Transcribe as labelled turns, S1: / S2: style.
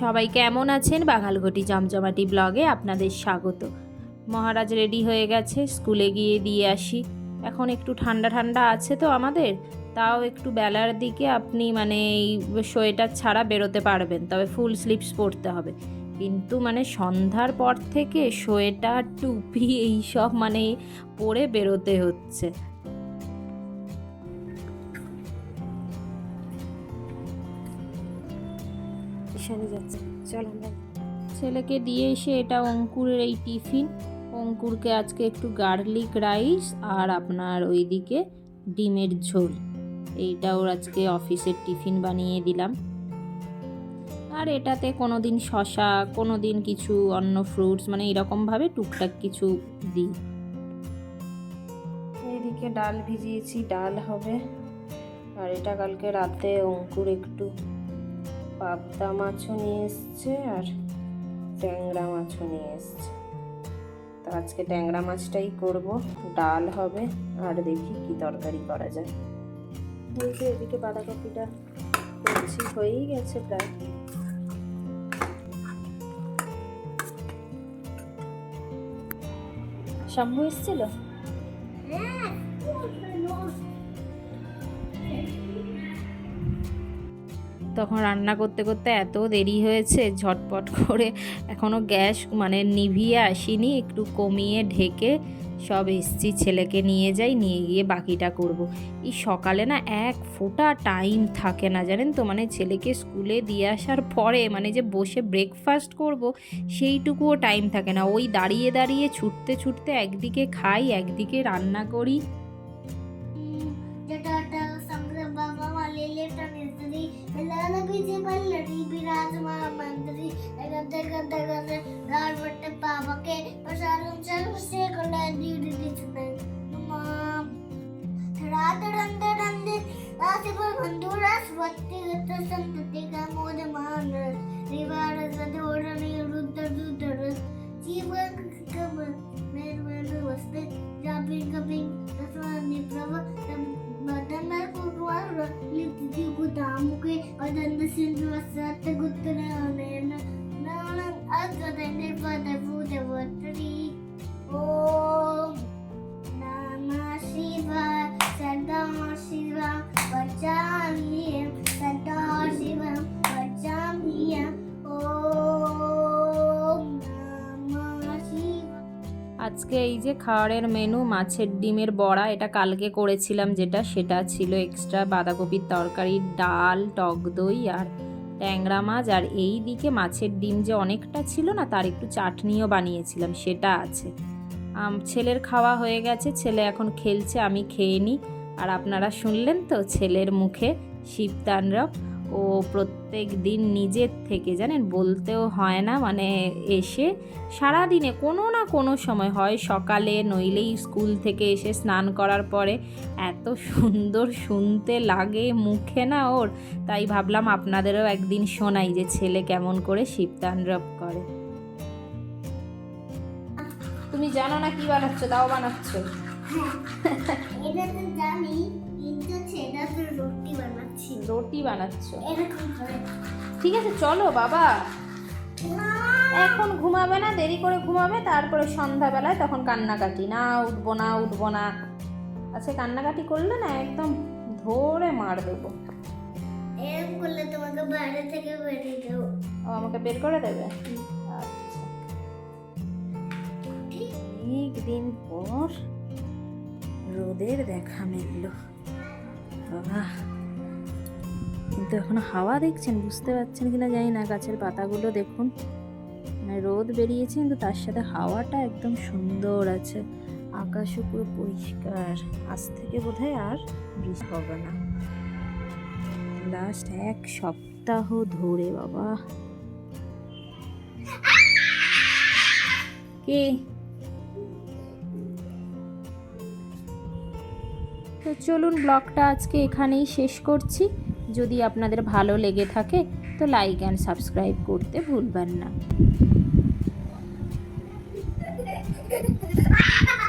S1: সবাই কেমন আছেন? বাঙালঘটি জমজমাটি ব্লগে আপনাদের স্বাগত। মহারাজ রেডি হয়ে গেছে, স্কুলে গিয়ে দিয়ে আসি। এখন একটু ঠান্ডা ঠান্ডা আছে তো আমাদের, তাও একটু বেলার দিকে আপনি মানে এই সোয়েটার ছাড়া বেরোতে পারবেন, তবে ফুল স্লিভস পরতে হবে। কিন্তু মানে সন্ধ্যার পর থেকে সোয়েটার টুপি এইসব মানে পরে বেরোতে হচ্ছে।
S2: ঈশানি যাচ্ছে। চল আমরা
S1: ছেলেকে দিয়ে এসে এটা অঙ্কুরের এই টিফিন। অঙ্কুরকে আজকে একটু গার্লিক রাইস আর আপনার ওইদিকে ডিমের ঝোল। এইটা ওর আজকে অফিসের টিফিন বানিয়ে দিলাম। আর এটাতে কোনো দিন শশা কোনো দিন কিছু অন্য ফ্রুটস মানে এরকমভাবে টুকটাক কিছু দিই।
S2: এইদিকে ডাল ভিজিয়েছি ডাল হবে। আর এটা কালকে রাতে অঙ্কুর একটু পাবদা মাছও নিয়ে এসছে আর ট্যাংরা মাছও নিয়ে এসছে। তো আজকে ট্যাংরা মাছটাই করব, ডাল হবে আর দেখি কি তরকারি করা যায়। বলছি এদিকে বাঁধাকপিটা করছি, হয়েই গেছে প্রায়। শম্ভু এসছিল?
S1: তখন রান্না করতে করতে এত দেরি হয়েছে, ঝটপট করে এখনও গ্যাস মানে নিভিয়ে আসিনি, একটু কমিয়ে ঢেকে সব এসছি, ছেলেকে নিয়ে যাই, নিয়ে গিয়ে বাকিটা করব। এই সকালে না এক ফোঁটা টাইম থাকে না, জানেন তো? মানে ছেলেকে স্কুলে দিয়ে আসার পরে মানে যে বসে ব্রেকফাস্ট করব, সেইটুকুও টাইম থাকে না। ওই দাঁড়িয়ে দাঁড়িয়ে ছুটতে ছুটতে একদিকে খাই, একদিকে রান্না করি।
S3: करते करते करते लाल बट्टे पापा के प्रसाद चल दी दी दी दिसने माँ थोड़ा थड़न थड़न दे राशि पर बंदूरा स्वत्ति गत संतति का मोद मान रिवार जाते और सदोरणी रुद्र रुद्र जीवन कम मेर मेर वस्ते। जापिंग कपिंग रसवानी प्रभ बदन में कुकुआर लिप्ति कुदामुके अदंद सिंधु वस्ते गुत्र
S1: আজকে এই যে খাওয়ারের মেনু মাছের ডিমের বড়া, এটা কালকে করেছিলাম যেটা, সেটা ছিল এক্সট্রা বাঁধাকপির তরকারি, ডাল, টক দই আর ট্যাংরা মাছ। আর এই দিকে মাছের ডিম যে অনেকটা ছিল না, তার একটু চাটনিও বানিয়েছিলাম, সেটা আছে। ছেলের খাওয়া হয়ে গেছে, ছেলে এখন খেলছে, আমি খেয়ে নিই। আর আপনারা শুনলেন তো, ছেলের মুখে শিবতাণ্ডব। ও প্রত্যেক দিন নিজের থেকে, জানেন? বলতেও হয় না মানে এসে সারা দিনে কোনো না কোনো সময় হয় সকালে নইলেই স্কুল থেকে এসে স্নান করার পরে এত সুন্দর শুনতে লাগে মুখে না ওর। তাই ভাবলাম আপনাদেরও একদিন শোনাই যে ছেলে কেমন করে শিবতাণ্ডব করে। তুমি জানো না কি বানাচ্ছ, তাও বানাচ্ছ?
S3: এটা তো জানি। রুটি বানাচ্ছি।
S1: রুটি বানাচ্ছ? ঠিক আছে চলো বাবা। এখন ঘুমাবে না দেরি করে ঘুমাবে তারপরে সন্ধ্যাবেলায় তখন কান্নাকাটি। না উঠবো না উঠবো না। আচ্ছা কান্নাকাটি করলে না একদম ধরে মার দেবো।
S3: এরকম করলে তোমাকে বাইরে থেকে বেরিয়ে দেবো।
S1: ও আমাকে বের করে দেবে? আচ্ছা। অনেক দিন পর রোদের দেখা মিলল। বাবা। কিন্তু এখন হাওয়া দেখছেন, বুঝতে পারছেন কিনা জানি না। গাছের পাতাগুলো দেখুন। মানে রোদ বেরিয়েছে, কিন্তু তার সাথে হাওয়াটা একদম সুন্দর আছে। আকাশও পুরো পরিষ্কার। আজ থেকে বোধহয় আর বৃষ্টি হবে না। লাস্ট এক সপ্তাহ ধরে, বাবা। কি? তো চলুন ব্লগটা আজকে এখানেই শেষ করছি। যদি আপনাদের ভালো লেগে থাকে, তো লাইক অ্যান্ড সাবস্ক্রাইব করতে ভুলবেন না।